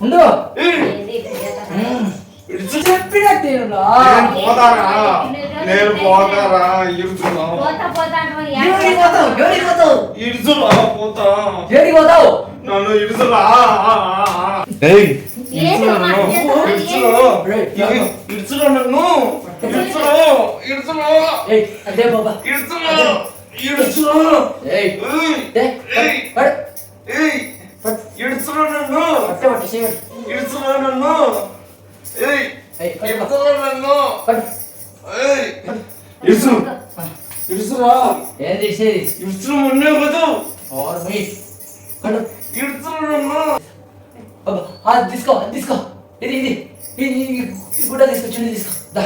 ఉండు. చెప్పినట్టేనురా పోతారా? నేను పోతారా? ఇడుచున్నావు ఇడుచురా పోతా ఏడికి పోతావు? నన్ను ఇడుచురా ఇడుచురా నన్ను. ఇడుచురా ఇడుచురా అదే బాబా. ఇడుచురా ఇడుచురా ఏయ్ ఏయ్ ఏయ్. ఇడుచులో నన్ను? ఇడుచులో నన్ను? ఇడుచులో నన్ను? ఇడుచు ఇడుచురా ఏం చేసేది ఇడుచు ముందే పోదు ఇడుచు నన్ను? అది తీసుకో అది తీసుకో. ఇది ఇది. ఇది కూడా తీసుకొచ్చింది తీసుకో. దా.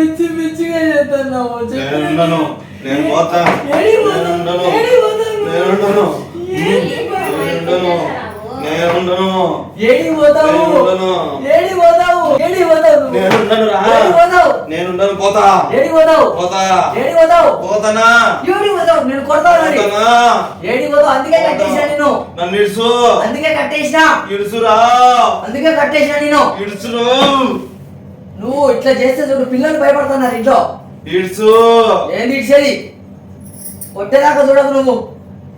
పిచ్చి పిచ్చిగా చేస్తున్నావు నేను ఉండను నేను పోతా ఏడి నేను ఉండను ఏడి పోతావు? నేను ఉండను ఏంది బాబు, నేను ఎప్పుడు ఉండను చేస్తావు? నేను ఉండను ఏడి పోతావు నేను ఉండను. ఏడి పోతావు ఏడి పోతావు నేను ఉండను రా ఏడి పోతావు నేను ఉండను పోతా ఏడి పోతావు పోతా ఏడి పోతావు పోతానా ఏడి పోతావు నేను కొడతావు మరి పోతానా ఏడి పోతావు అందుకే కట్టేసిన నేను నన్ను అందుకే కట్టేసిన ఇడుచురా అందుకే కట్టేసిన నేను నువ్వు ఇట్లా చేస్తే చూడు పిల్లలు భయపడుతున్నారు ఇంట్లో. ఇడుచు ఏంది ఇచ్చేది కొట్టేదాకా చూడకు నువ్వు.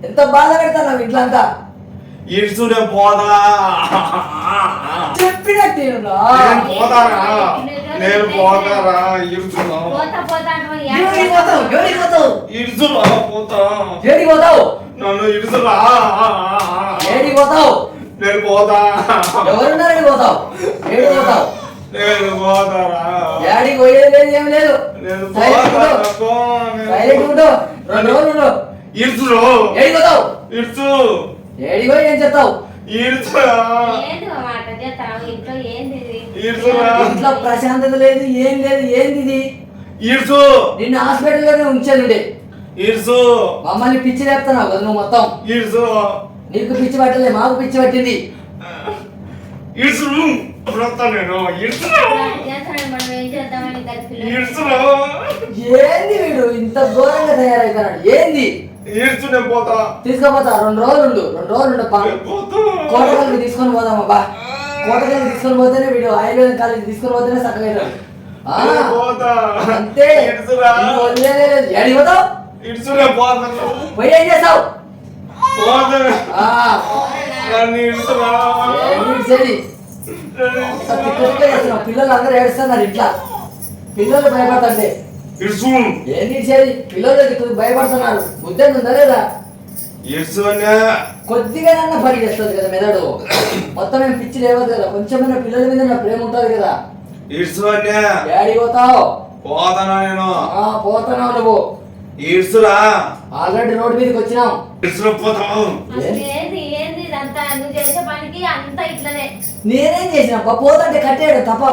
ఎంత బాధ పెడతావు ఇంట్లో అంతా నేను పోతా. చెప్పినట్టు నేను పోతారా నేను పోతారా ఏడికి పోతావు? ఏడికి పోతావు? ఇడుచురా పోతా. ఏడికి పోతావు? నన్ను ఇడుచురా ఏడికి పోతావు? నేను పోతా. ఎవరున్నారు ఏడికి పోతావు? ఏడికి పోతావు? నేను పోతారా? ఏడికి పోయేది లేదు ఏం లేదు. నేను సైలెంట్ ఉండు. రెండు రోజులు ఉండు. ఏడికి పోతావు? ఏడికి పోయి ఏం? ఇంట్లో ప్రశాంతత లేదు ఏం లేదు ఏంది ఇది? ఇడుచు. నిన్ను హాస్పిటల్లోనే ఉంచానుండే. ఇడుచు. మమ్మల్ని పిచ్చి లేపుతున్నావు కదా నువ్వు మొత్తం. ఇడుచు. నీకు పిచ్చి పట్టలే మాకు పిచ్చి పట్టింది. ఇడుచు. వస్తా నేను ఏంది వీడు? ఇంత ఘోరంగా తయారైతున్నాడు ఏంది? ఇడుచు నేను పోతా. తీసుకుపోతా. రెండు రోజులు రెండు రోజులు ఉండు పా. నేను పోతా. కోటగల్కి తీసుకొని పోదాం అబ్బా. కోటగల్కి తీసుకొని పోతేనే వీడు ఆయుర్వేదం కాలేజ్ తీసుకొని పోతేనే చక్కగా అంతే. ఏడికి పోతావు? ఇడుచు నేను పోతా. పోయి ఏం చేస్తావు? పోతా. పిల్లలు అందరూ ఏడుస్తున్నారు ఇంట్లో. పిల్లలు భయపడతండి. ఏంది ఇచ్చేది పిల్లలు భయపడుతున్నారు. బుద్ధి ఉందా లేదా? కొద్దిగానన్నా పని చేస్తుంది కదా మెదడు. మొత్తం ఏం పిచ్చి లేవదు కదా. కొంచెమైనా పిల్లల మీద నా ప్రేమ ఉంటుంది కదా. డాడీ పోతావు. పోతానా నేను? ఆ, పోతున్నావు నువ్వు. ఇడుచురా ఆల్రెడీ రోడ్డు మీదకి వచ్చినాం. ఇడుచురా పోతావు. ఏంది? ఏంది ఇదంతా? నువ్వు నేనేం చేసిన పోతుంటే కట్టాడు తప్ప.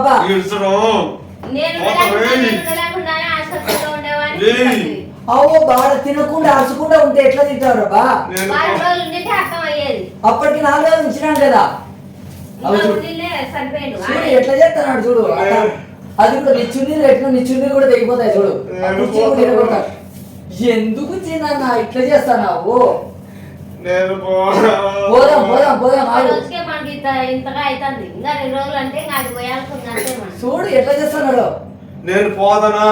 అవ్వ బాగా తినకుండా అరుచుకుంటా ఉంటే ఎట్లా తింటారు బా అప్పటికి నాలుగు రోజులు ఇచ్చినాం కదా. చూడు. ఎట్లా చేస్తున్నాడు చూడు. అది కూడా నీ చున్నీలు ఎట్లా నీ చున్నీలు కూడా తెగిపోతాయి చూడు. ఎందుకు చిన్న ఇట్లా చేస్తానావు నేను పోదాం పోదాం పోదాం ఇంత ఇంతగా అవుతుంది ఇంకా రెండు రోజులు అంటే ఇంకా అది పోయాల్సింది అంతే మనం చూడు ఎట్లా చేస్తున్నాడు? నేను పోతానా?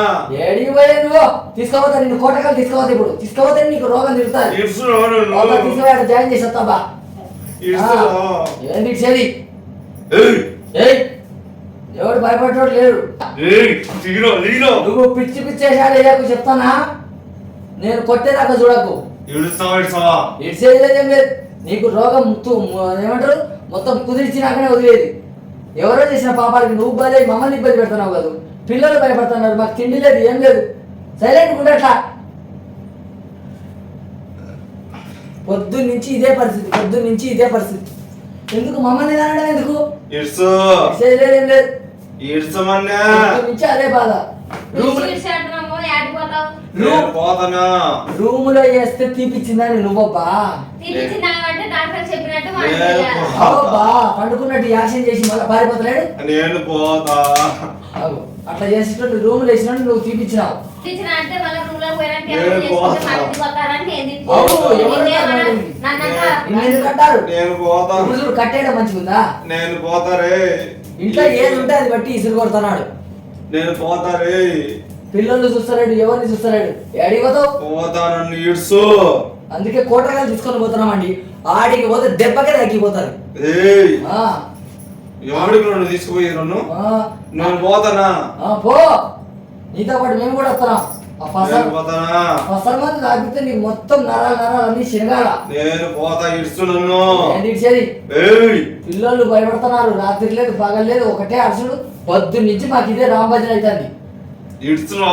ఏడికి పోయే నువ్వు? తీసుకోపోతా నిన్ను కోటకాలు తీసుకోవద్దు ఇప్పుడు. తీసుకోపోతే నీకు రోగం లోపల తీసుకుపోయి జాయిన్ చేసి వస్తావా ఇడుచురు ఏంటి ఏయ్! ఎవడు భయపడేవాడు లేడు. నువ్వు పిచ్చి పిచ్చేసాడు వేయకు చెప్తానా? నేను కొట్టేదాకా చూడకు. ఇడిసేది లేదు నీకు రోగం ఏమంటారు? మొత్తం కుదిర్చినాకనే వదిలేది. ఎవరో చేసిన పాపాలకి నువ్వు బలే మమ్మల్ని ఇబ్బంది పెడుతున్నావు కదా. పిల్లలు భయపడుతున్నారు మాకు తిండి లేదు ఏం లేదు. సైలెంట్ ఉండట్లా. పొద్దున్న నుంచి ఇదే పరిస్థితి పొద్దున్న నుంచి ఇదే పరిస్థితి. ఎందుకు? మమ్మల్ని అనడం ఎందుకు? నుంచి అదే బాధ. రూమ్లో వేస్తే తీపిచ్చిందని నువ్వబ్బా. చెప్పినట్టు పండుకున్నట్టు యాక్షన్ చేసి మళ్ళీ పారిపోతలేడు నేను పోతా. అట్లా చేసేటట్టు రూమ్లో వేసినట్టు నువ్వు తీపిచ్చినావు. కట్టేయడం మంచిగుందా? నేను పోతారే ఇంట్లో ఏది ఉంటే అది బట్టి ఇసురు కొడుతున్నాడు. నేను పోతారే పిల్లల్ని చూస్తలేడు ఎవరిని చూస్తలేడు. ఎడికి పోతావు? పోతాను ఇడ్సు అందుకే కోటగాలు తీసుకొని పోతున్నామండి. ఆడికి పోతే దెబ్బకే తగ్గిపోతారు. నన్ను తీసుకుపోయి నన్ను నేను పోతానా? పో. నీతో పాటు మేము కూడా వస్తున్నాం. తాగితే నీకు మొత్తం నరాలు నరాలు అన్ని శనగాల. నేను పోతా పిల్లలు భయపడుతున్నారు. రాత్రి లేదు పగలు లేదు. ఒకటే అరుసుడు. పొద్దు నుంచి మాకు ఇదే రామభజన అవుతుంది. ఇడ్సురా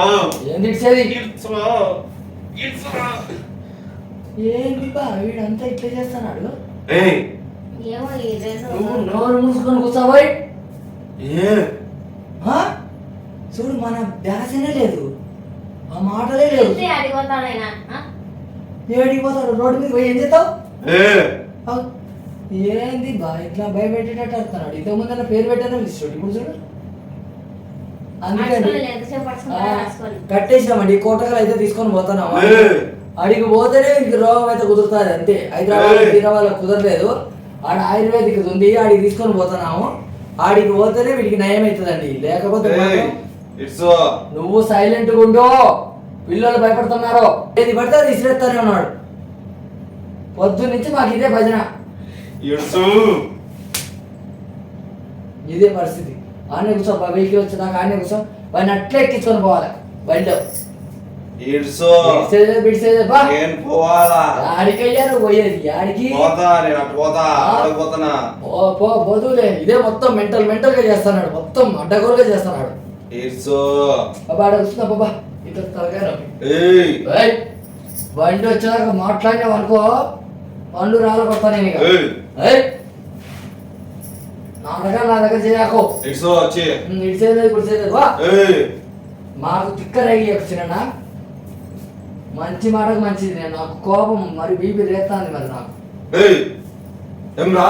ఏంది ఏంటి బా వీడంతా ఇట్లా చేస్తున్నాడు. ఏయ్! ఏమో నువ్వు నోరు మూసుకొని కూర్చోబోయ్. ఏ? ఆ? చూడు మన ధ్యాసనే లేదు. ఆ మాటలే లేవు పిలిచి ఆడిపోతాడైనా ఆ? ఏడికి పోతాడు రోడ్డు మీద పోయి ఏం చేస్తావు? ఏంది బా ఇట్లా భయపెట్టేటట్టు అంటున్నాడు ఇంతకు ముందర పేరు పెట్టాను ఇస్తాడు ఇప్పుడు చూడు. అందుకని. కట్టేసినామండి కోటకలు అయితే తీసుకొని పోతున్నాము ఏ. అడిగి పోతేనే ఇంక రోగం అయితే కుదురుతుంది అంతే. హైదరాబాద్. హైదరాబాద్ కుదరలేదు. ఆడ ఆయుర్వేదిక్ ఉంది ఆడికి తీసుకొని పోతున్నాము. ఆడికి పోతేనే వీడికి నయం అవుతుందండి. లేకపోతే నువ్వు సైలెంట్గా ఉండు. పిల్లలు భయపడుతున్నారు. ఏది పడితే అది ఇసిరేస్తానే ఉన్నాడు. పొద్దు నుంచి మాకు ఇదే భజన. ఇదే పరిస్థితి. ఆనే కూర్చో వెహికల్ వచ్చేదాకా ఆనే కూర్చో. వాడిని అట్లే ఎక్కించుకొని పోవాలి. బండిలో ఇడ్సు నేను పోవాలా? పోయేది. ఆడికి పోతా నేను అటు పోతా అక్కడికి పోతానా పో పో బదులే ఇదే మొత్తం మెంటల్ మెంటల్గా చేస్తున్నాడు. మొత్తం అడ్డగోలుగా చేస్తున్నాడు. ఇడ్సు బాబా ఆడ తలకాయ బండి వచ్చాక మాట్లాడినావు అనుకో పండు రాలకొస్తాను నేను ఇక. ఏయ్. ఏయ్, నా దగ్గర నా దగ్గర చేయకు. ఇడ్సు వచ్చి. వా ఏయ్. మాకు తిక్కరయ్యి వచ్చిన మంచి మాటకు మంచిది నేను. నాకు కోపం మరి బీపీ రేస్తాంది మరి నాకు. ఏయ్ ఏం రా.